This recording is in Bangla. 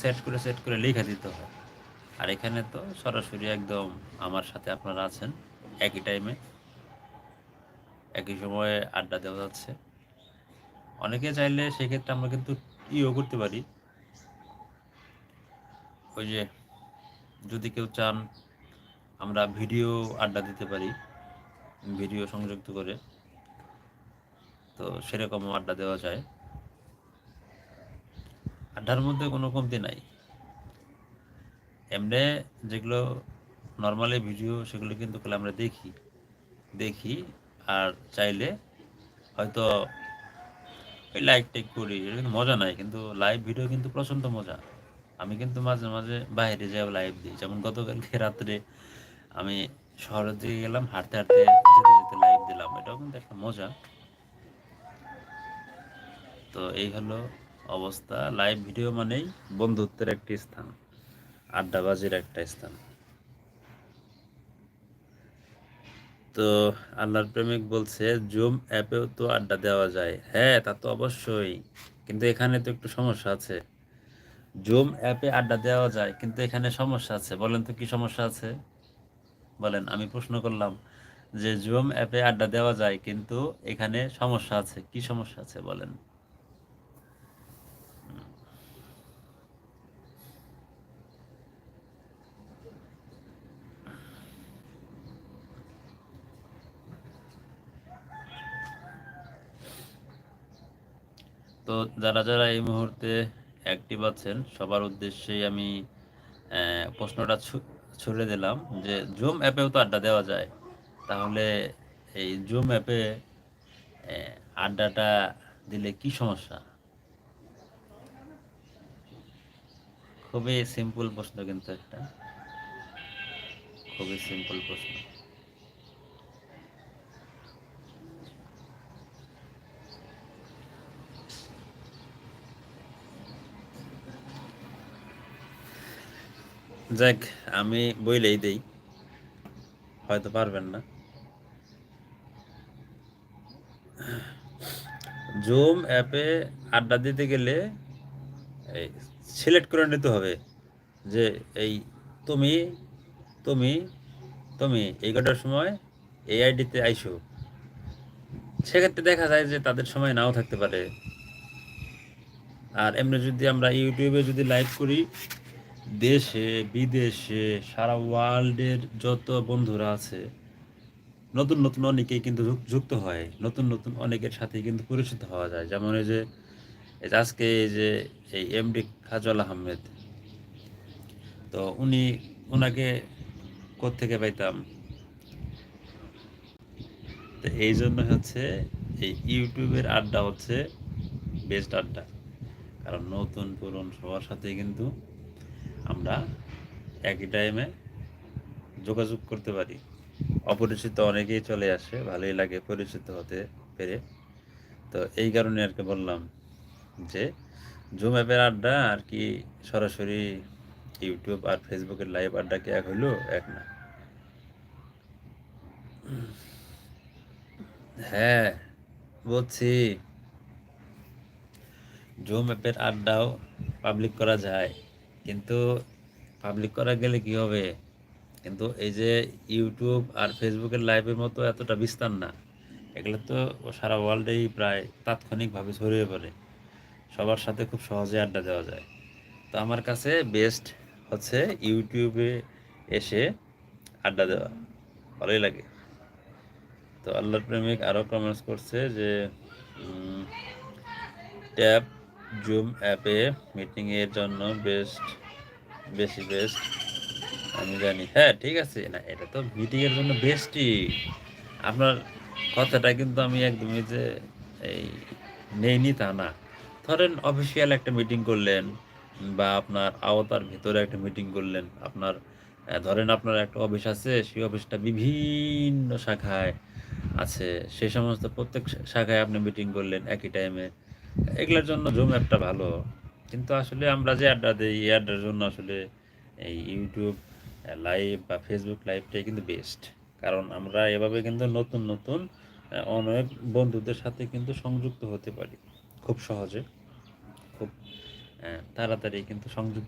সেট করে সেট করে লেখা দিতে হয়। আর এখানে তো সরাসরি একদম আমার সাথে আপনারা আছেন, একই টাইমে একই সময়ে আড্ডা দেওয়া যাচ্ছে। অনেকে চাইলে সেক্ষেত্রে আমরা কিন্তু ইও করতে পারি। ওই যে যদি কেউ চান, আমরা ভিডিও আড্ডা দিতে পারি, ভিডিও সংযুক্ত করে। তো সেরকমও আড্ডা দেওয়া যায়। আড্ডার মধ্যে কোনো কমতি নাই। এমনি যেগুলো নর্মালি ভিডিও সেগুলো কিন্তু আমরা দেখি। দেখি আর চাইলে হয়তো ওই লাইক টেক করি, এটা কিন্তু মজা নাই। কিন্তু লাইভ ভিডিও কিন্তু প্রচণ্ড মজা। আমি কিন্তু মাঝে মাঝে বাইরে যাই লাইভ দিই। যেমন গতকালকে রাত্রে আমি শহরের দিকে গেলাম, হাঁটতে হাঁটতে যেতে যেতে লাইভ দিলাম। এটাও কিন্তু একটা মজা। তো এই হলো অবস্থা। লাইভ ভিডিও মানেই বন্ধুত্বের একটি স্থান, আড্ডাবাজির একটা স্থান। তো আল্লাহর প্রেমিক বলছে, জুম অ্যাপেও তো আড্ডা দেওয়া যায়। হ্যাঁ তা তো অবশ্যই। কিন্তু এখানে তো একটু সমস্যা আছে। জুম অ্যাপে আড্ডা দেওয়া যায়, কিন্তু এখানে সমস্যা আছে। বলেন তো কি সমস্যা আছে? বলেন, আমি প্রশ্ন করলাম যে জুম অ্যাপে আড্ডা দেওয়া যায়, কিন্তু এখানে সমস্যা আছে। কি সমস্যা আছে, বলেন? তো যারা যারা এই মুহূর্তে অ্যাক্টিভ আছেন, সবার উদ্দেশ্যেই আমি প্রশ্নটা ছুড়ে দিলাম যে জুম অ্যাপেও তো আড্ডা দেওয়া যায়। তাহলে এই জুম অ্যাপে আড্ডাটা দিলে কি সমস্যা? খুবই সিম্পল প্রশ্ন কিন্তু একটা। খুবই সিম্পল প্রশ্ন। যাক, আমি বইলেই দেই। হয়তো পারবেন না। জুম অ্যাপে আড্ডা দিতে গেলে সিলেক্ট করে নিতে হবে যে এই তুমি তুমি তুমি এই কটার সময় এই আইডিতে আইসো। সেক্ষেত্রে দেখা যায় যে তাদের সময় নাও থাকতে পারে। আর এমনি যদি আমরা ইউটিউবে যদি লাইভ করি দেশে, বিদেশে, সারা ওয়ার্ল্ডের যত বন্ধুরা আছে, নতুন নতুন অনেকেই কিন্তু যুক- যুক্ত হয়। নতুন নতুন অনেকের সাথে কিন্তু পরিচিত হওয়া যায়। যেমন এই যে আজকে এই যে, এই এমডি খাজল আহমেদ। তো উনি ওনাকে কোত্থেকে পাইতাম? তো এই জন্য হচ্ছে এই ইউটিউবের আড্ডা হচ্ছে বেস্ট আড্ডা। কারণ নতুন পুরন সবার সাথে কিন্তু আমরা একই টাইমে যোগাযোগ করতে পারি। অপরিচিত অনেকেই চলে আসে, ভালোই লাগে পরিচিত হতে পেরে। তো এই কারণে আর কি বললাম যে জুম অ্যাপের আড্ডা আর কি সরাসরি ইউটিউব আর ফেসবুকের লাইভ আড্ডা কি এক হইল? এক না। হ্যাঁ বলছি। জুম অ্যাপের আড্ডাও পাবলিক করা যায়। কিন্তু পাবলিক করা গেলে কি হবে? কিন্তু এই যে ইউটিউব আর ফেসবুকের লাইভের মতো এতটা বিস্তার না। এগুলো তো সারা ওয়ার্ল্ডেই প্রায় তাৎক্ষণিকভাবে ছড়িয়ে পড়ে। সবার সাথে খুব সহজে আড্ডা দেওয়া যায়। তো আমার কাছে বেস্ট হচ্ছে ইউটিউবে এসে আড্ডা দেওয়া। ভালোই লাগে। তো আল্লাহর প্রেমিক আরও কমেন্টস করছে যে ট্যাব জুম অ্যাপে মিটিংয়ের জন্য বেস্ট বেশি বেস্ট আমি জানি। হ্যাঁ ঠিক আছে। না, এটা তো মিটিংয়ের জন্য বেস্টই আপনার কথাটা কিন্তু আমি একদমই যে এই নেইনি তা না। ধরেন অফিসিয়াল একটা মিটিং করলেন বা আপনার আওতার ভিতরে একটা মিটিং করলেন। আপনার ধরেন আপনার একটা অফিস আছে, সেই অফিসটা বিভিন্ন শাখায় আছে। সেই সমস্ত প্রত্যেক শাখায় আপনি মিটিং করলেন একই টাইমে এগুলোর জন্য জুম অ্যাপটা ভালো। কিন্তু আসলে আমরা যে আড্ডা দিই, এই আড্ডার জন্য আসলে এই ইউটিউব লাইভ বা ফেসবুক লাইভটাই কিন্তু বেস্ট কারণ আমরা এভাবে কিন্তু নতুন নতুন অনেক বন্ধুদের সাথে কিন্তু সংযুক্ত হতে পারি। খুব সহজে, খুব তাড়াতাড়ি কিন্তু সংযুক্ত